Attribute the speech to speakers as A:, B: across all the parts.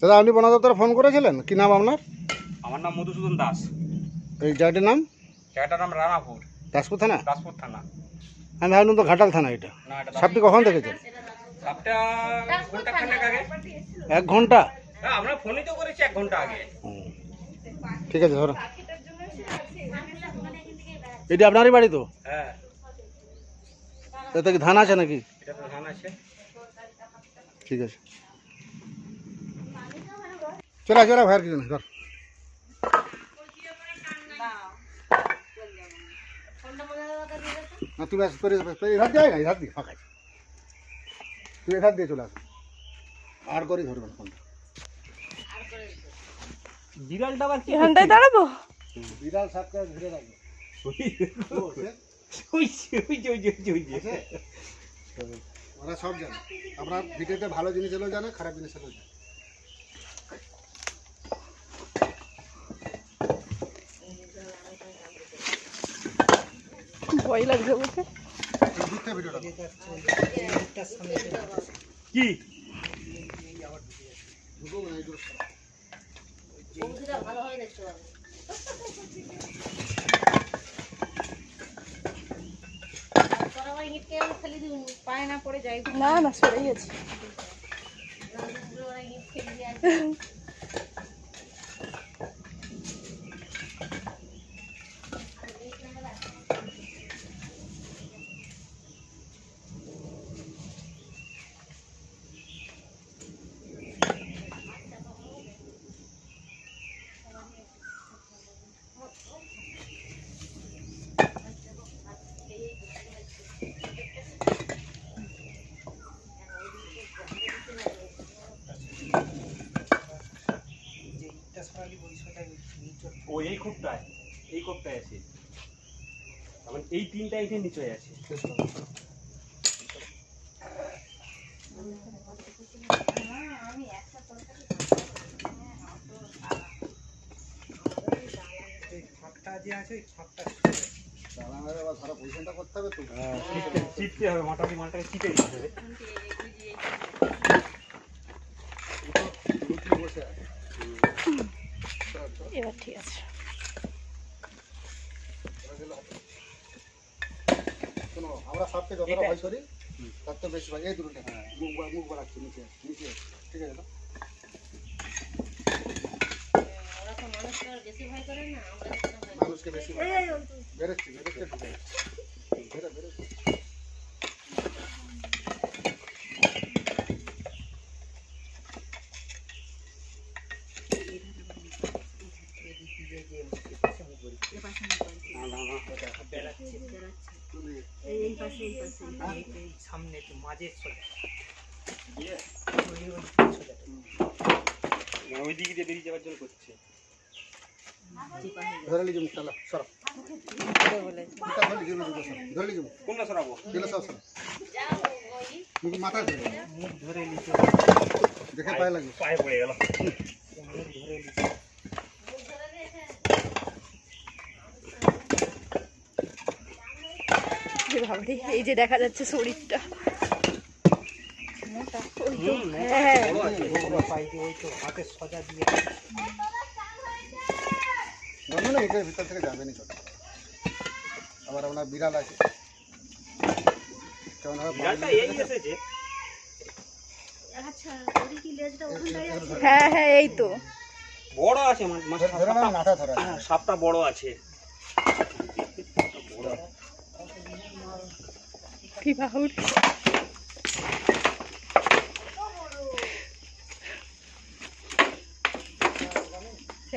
A: দাদা আপনি বন দপ্তরে ফোন করেছিলেন? কি নাম আপনার?
B: আমার নাম মধুসূদন দাস।
A: এই জায়গাটির নাম?
B: জায়গাটার নাম রানাপুর।
A: দাসপুর থানা?
B: দাসপুর থানা।
A: আমি ভাবলাম তো ঘাটাল থানা এটা। সাপটি কখন দেখেছেন?
B: সাপটা ঘণ্টা খানেক আগে।
A: এক ঘণ্টা?
B: হ্যাঁ আমরা ফোনই তো করেছি এক ঘণ্টা আগে।
A: ঠিক আছে ধরো। এটি আপনারই বাড়ি তো?
B: হ্যাঁ।
A: এতে কি ধান আছে নাকি?
B: এটা ধান আছে।
A: ঠিক আছে। চলে চলে ভাইয়ের কিছু না ধর। না তুই ব্যাস করে এধার যায় না এধার দিয়ে ফাঁকা। তুই এধার দিয়ে চলে আস। আর করে ধরবেন ফোনটা।
B: বিড়ালটা আবার কি
C: এখানটায় দাঁড়াবো?
A: বিড়াল সাপকে ঘিরে
B: ওইছে
A: ওরা সব জানে। আপনার ভিডিওতে ভালো জিনিস এলেও জানে খারাপ জিনিস এলেও জানে।
C: ভয় লাগছে
A: করো।
B: কি
A: না, এই দূরে সরো।
C: না না সরে গেছে
B: ও এই খোপটায় এই খোপটায় আছে। আমার এই তিনটা এসে নিচে আছে।
A: তাহলে আমাদের আবার ধরো পজিশনটা করতে হবে তো।
B: চিপতে চিপতে হবে মোটামুটি মালটাকে চিপে দিতে হবে
A: দুটো বসে আছে
C: এবার ঠিক আছে।
A: শোনো আমরা সাপকে যতটা ভয় করি তার তো বেশি ভাগ এই দুটোটা মুখ মুখ বাড়াচ্ছি নিচে নিচে ঠিক আছে না মানুষকে বেশি ভয় বেরোচ্ছি বেরোচ্ছে বেরোচ্ছে।
B: একটু মাঝে সোজা ওই দিকে দিয়ে বেরিয়ে যাওয়ার জন্য করছে।
A: সরো। মুখ ধরে মুখ।
B: কোনটা সরাবো?
A: দিলে সব সরো মুখ মাথায় ধরে।
B: মুখ ধরে নিচে
A: দেখে পায়ে লাগবে।
B: পায়ে পড়ে গেল।
C: যে ভাবরি এই যে দেখা যাচ্ছে শরীরটা। হ্যাঁ।
A: না মুখের ভিতর থেকে যাবে নি আবার আপনার বিড়াল আছে। কেমন হবে
B: এই এসেছে।
C: হ্যাঁ হ্যাঁ এই তো।
B: বড় আছে মা- মা-
A: ধরে ধরে না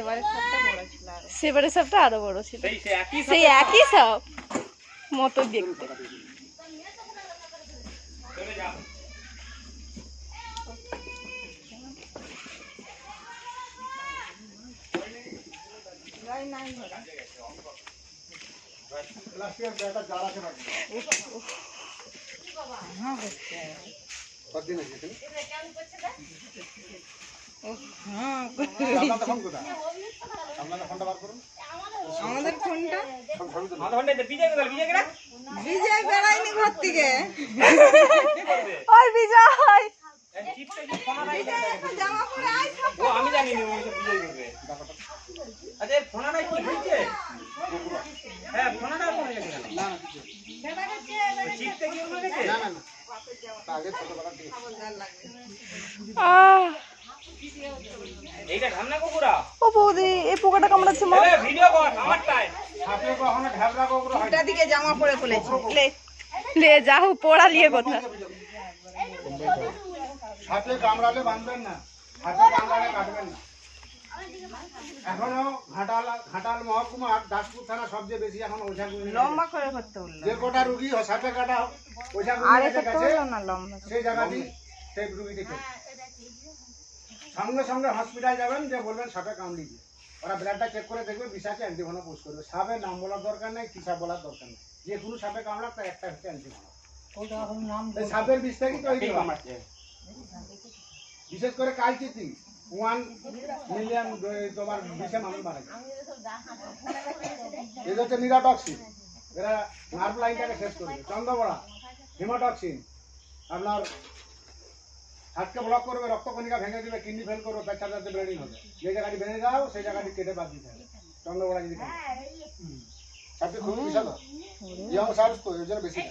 B: হ্যাঁ, সাপটা বড়
C: সাপটা আরও। বড় ছিল।
B: সেই একই
C: সাপ মতো দেখতে।
A: কতদিন আছে ফোন
D: আমাদের ফোনটা। ঘর থেকে
C: ওই বিজয়
B: ফোনা আমি জানি আচ্ছা এর ফোনাটা কি হয়েছে হ্যাঁ ফোনাটা মরে গেছে কেন
A: না না কিছু না।
B: ওই চিপতে কি মরে গেছে
A: না না না তা আগে ছোটবেলা থেকে
C: আহ
B: এইটা ঢামনা কুকুরা
C: বৌদি এই পোকাটা কামড়াচ্ছে মা?
B: ভিডিও কর আমারটাই
A: সাপে কখনো ঢাবরা কখনো হয় না।
D: দিকে জামা পরে ফেলেছি লে
C: লে যাও পোড়া লিয়ে কথা।
A: সাপে কামড়ালে বাঁধবেন না সাপে কামড়ালে কাটবেন না। এখনও ঘাটাল ঘাটাল মহকুমা দাসপুর থানা সবচেয়ে বেশি এখন ওঝা
D: লম্বা করে করতে বলল
A: যে কটা রুগী হয় সাপে কাটা ওঝা
D: আরে
A: গুলির কাছে
D: না লম্বা।
A: সেই জায়গাটি সেই রুগীটিকে। সঙ্গে সঙ্গে হসপিটাল যাবেন যে বলবেন সাপে কামড়িয়েছে ওরা ব্লাডটা চেক করে দেখবে বিষাকে অ্যান্টিভেনম পোস্ট করবে। সাপের নাম বলার দরকার নেই কি সাপ বলার দরকার নেই। যে কোনো সাপে কামড়াক তার একটা হচ্ছে অ্যান্টিভেনম এই সাপের।
B: আমারটা
A: বিশেষ করে কালচিতি ওয়ান মিলিয়ন তোমার বিষে মানুষ মারা যায়। এটা হচ্ছে নিরাটক্সিন এরা নার্ভ লাইনটাকে শেষ করবে চন্দ্রবড়া হিমোটক্সিন আপনার হাতকে ব্লক করবে রক্তকণিকা ভেঙে দিবে কিডনি ফেল করবে পেচ্ছা যাতে ব্রেডিং হবে যে জায়গাটি ভেঙে যাও সেই জায়গাটি কেটে বাদ দিতে হবে। চন্দ্রবড়া যদি খায় সাপটি ইয়ং তো এর জন্য বেশি।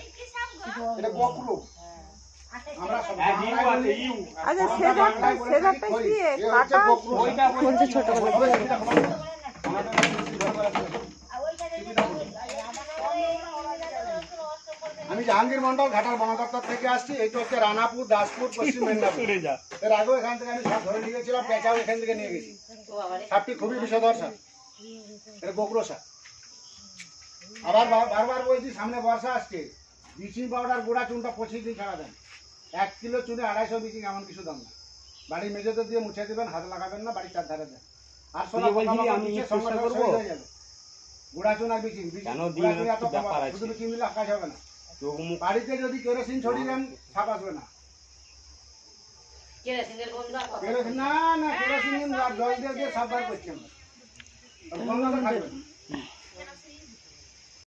A: এটা
B: হ্যাঁ
D: আচ্ছা কি কাটা?
C: বলছে ছোট
A: আমি জাহাঙ্গীর মন্ডল ঘাটার বনদপ্তর থেকে আসছি। এইটা হচ্ছে রানাপুর দাসপুর পশ্চিম মেদিনীপুর। এর আগেও এখান থেকে আমি সাপ ধরে নিয়ে গেছিলাম পেঁচাও এখান থেকে নিয়ে গেছি। সাপটি খুবই বিষধর সাপ। এটা গোকরো সাপ। আবার বারবার বলছি সামনে বর্ষা আসছে। ব্লিচিং পাউডার গোড়া চুনটা পঁচিশ দিন ছাড়া দেন। এক কিলো চুনে আড়াইশো ব্লিচিং এমন কিছু দাম না। বাড়ির মেঝেতে দিয়ে মুছে দেবেন হাত লাগাবেন না বাড়ির চার ধারে দেন। আর সোনা গোড়া চুন আর ব্লিচিং গোড়া এত। শুধু ব্লিচিং দিলে কাজ হবে না।
B: চোখ মুখ
A: বাড়িতে যদি কেরোসিন ছড়িয়ে দেন সাপ আসবে না। কেরোসিন না। না কেরোসিন জল দিয়ে দিয়ে সাপ বার করছি আমরা গন্ধ না।